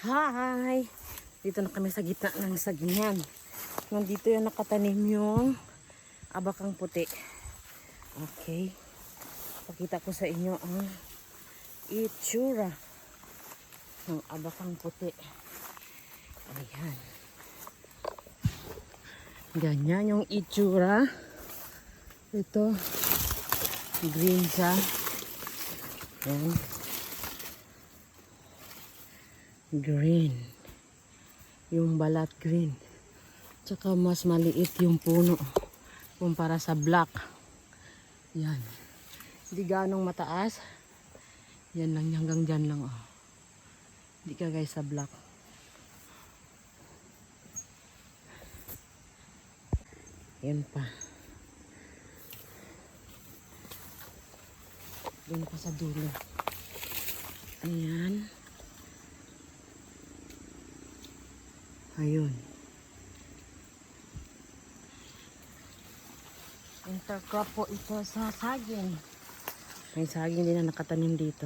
Hi! Dito na kami sa gitna ng sagingan. Nandito yung nakatanim yung abakang puti. Okay. Pakita ko sa inyo ang itsura ng abakang puti. Ayan. Ganyan yung itsura. Ito. Green siya. Ayan. Green. Yung balat green. Tsaka mas maliit yung puno. Kumpara sa black. Yan. Hindi ganong mataas. Yan lang hanggang dyan lang oh. Hindi ka guys sa black. Yan pa. Yan pa sa dulo. Ayan. Ayun. Intercrop po ito sa saging. May saging din na nakatanim dito.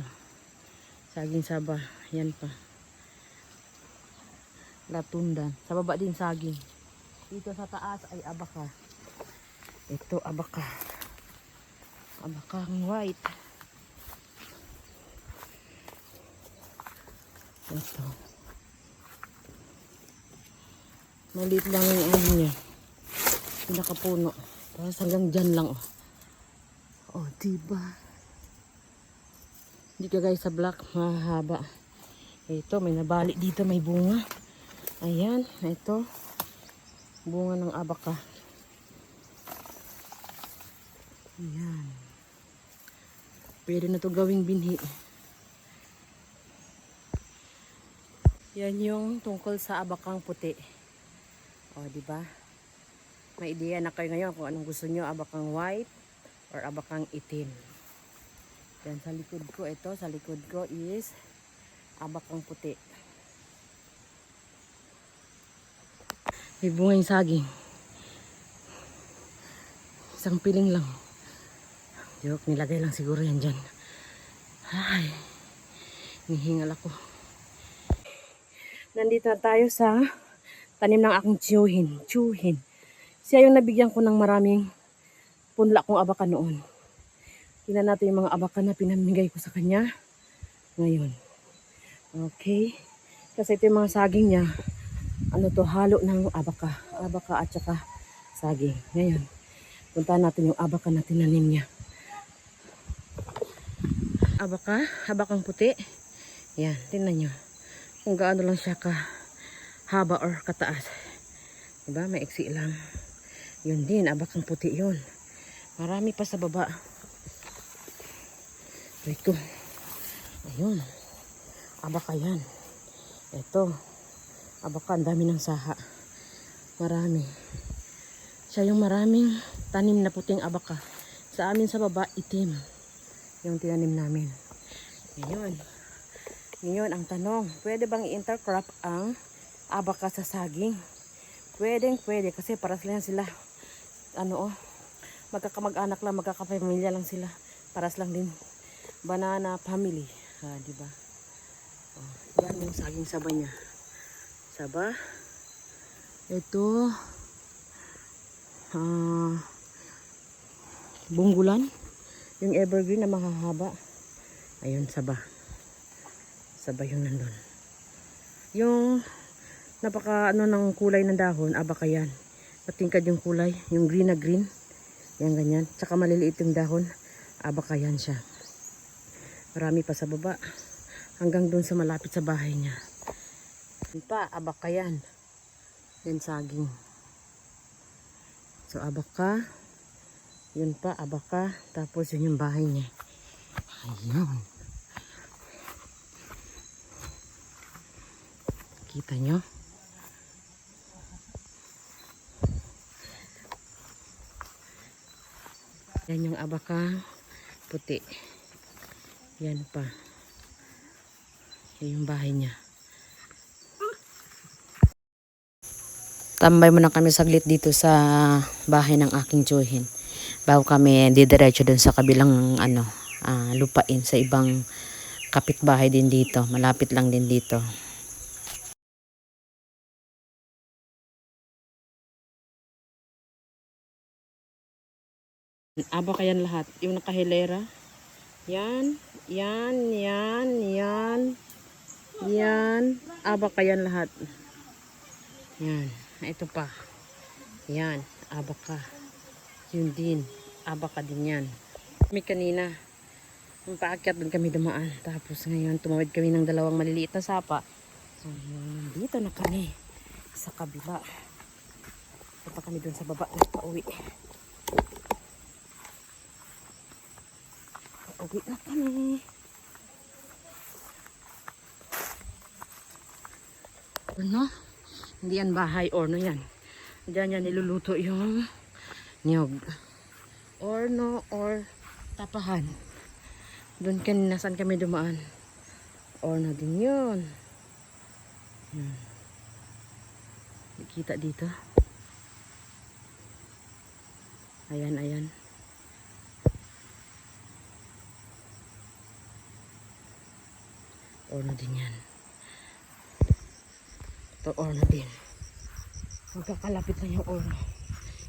Saging saba. Yan pa. Latundan. Sa baba din saging. Dito sa taas ay abaka. Ito abaka. Abakang white. Ito. Maliit lang yung ano niya. Pinakapuno. Tapos hanggang dyan lang. Oh, oh diba? Hindi ka guys sa black. Mahaba. Ito, may nabalik dito. May bunga. Ayan. Ito. Bunga ng abaka. Ayan. Pwede na to gawing binhi. Yan yung tungkol sa abakang puti. O, di ba? May ideya na kayo ngayon kung anong gusto nyo, abakang white or abakang itim. Yan sa likod ko, ito sa likod ko is abakang puti. May bunga yung saging. Isang piling lang. Joke, nilagay lang siguro yan dyan. Ay, nihingal ako. Nandito na tayo sa tanim ng aking tiyuhin. Tiyuhin. Siya yung nabigyan ko ng maraming punla kong abaka noon. Tingnan natin yung mga abaka na pinamigay ko sa kanya ngayon. Okay. Kasi ito yung mga saging niya. Ano to, halo ng abaka. Abaka at saka saging. Ngayon, punta natin yung abaka na tinanim niya. Abaka, abakang puti. Yan, tingnan nyo. Kung gaano lang siya ka haba or kataas. Diba? May iksi lang. Yun din, abakang puti yun. Marami pa sa baba. Ito. Ayun. Abaka yan. Ito. Abaka, ang dami ng saha. Marami. Siya yung maraming tanim na puting abaka. Sa amin sa baba, itim. Yung tinanim namin. Ngayon. Ngayon, ang tanong, pwede bang i-intercrop ang abaka sa saging? Pwedeng pwede kasi para sila sila ano oh, magkakamag-anak lang, magkakapamilya lang sila. Paras lang din banana family, ha, di ba? Oh, yan yung saging saba niya. Saba. Ito ah bunggulan. Yung evergreen na mahahaba. Ayun, saba. Saba yung nandun. Yung napaka ano ng kulay ng dahon, abaka yan. Patingkad yung kulay, yung green na green. Yan ganyan. Tsaka maliliit yung dahon, abaka yan siya. Marami pa sa baba. Hanggang doon sa malapit sa bahay niya. Yan pa, abaka yan. Yan saging. So abaka. Yun pa, abaka. Tapos yun yung bahay niya. Ayan. Kita nyo? Yan yung abaka puti. Yan pa. Yan yung bahay niya. Tambay muna kami saglit dito sa bahay ng aking tiyuhin. Bago kami didiretso dun sa kabilang ano, ah, lupain sa ibang kapitbahay din dito. Malapit lang din dito. Aba kayan lahat. Yung nakahilera. Yan. Yan. Yan. Yan. Yan. Aba kayan lahat. Yan. Ito pa. Yan. Aba ka. Yun din. Aba ka din yan. Kami kanina. Paakyat doon kami dumaan. Tapos ngayon tumawid kami ng dalawang maliliit na sapa. So, ngayon, nandito na kami. Sa kabila. Punta kami doon sa baba. Nagpa-uwi. Uwi na kami. Ano? Hindi yan bahay orno yan. Diyan yan niluluto yung niyog. Orno or tapahan. Doon kanina saan kami dumaan. Orno din yun. Hmm. Nakita dito. Ayan, ayan. Orno din yan. Ito orno din. Magkakalapit na yung orno.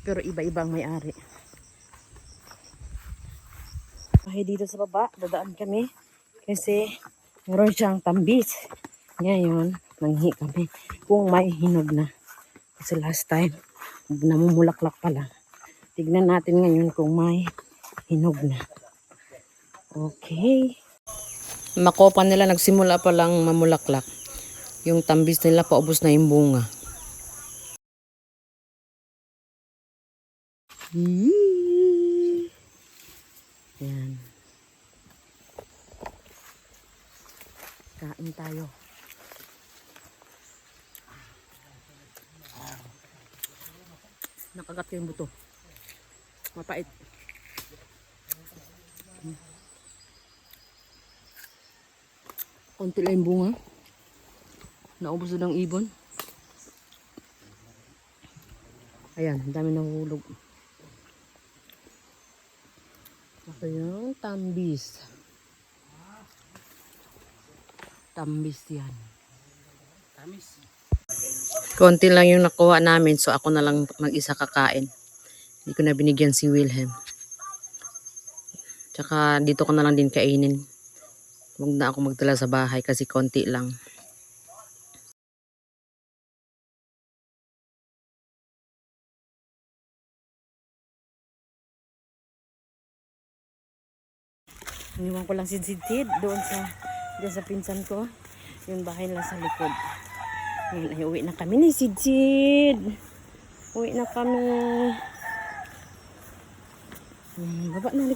Pero iba-iba ang may-ari. Bahay dito sa baba, dadaan kami. Kasi meron siyang tambis. Ngayon, nanghi kami kung may hinog na. Kasi last time, namumulaklak pa lang. Tignan natin ngayon kung may hinog na. Okay. Makopa nila nagsimula pa lang mamulaklak. Yung tambis nila paubos na yung bunga. Yee! Yan. Kain tayo. Nakagat ko yung buto. Mapait. Konti lang yung bunga. Naubos na ng ibon. Ayan, dami nahulog. Ito yung tambis. Tambis yan. Tamis. Konti lang yung nakuha namin, so ako na lang mag-isa kakain. Hindi ko na binigyan si Wilhelm. Tsaka dito ko na lang din kainin. Huwag na ako magdala sa bahay kasi konti lang. Iniwan ko lang si Zidid doon sa, doon sa pinsan ko. Yung bahay nila sa likod. Ngayon ay uwi na kami ni Sidsid. Uwi na kami. Hmm, baba na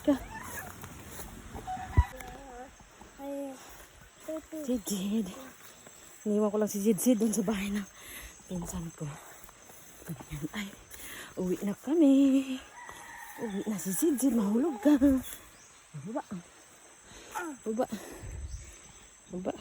halika. Sidsid. Iniwan ko lang si Sidsid doon sa bahay ng pinsan ko. Ngayon ay uwi na kami. Uwi na si Sidsid. Mahulog ka. Baba. Baba. Baba.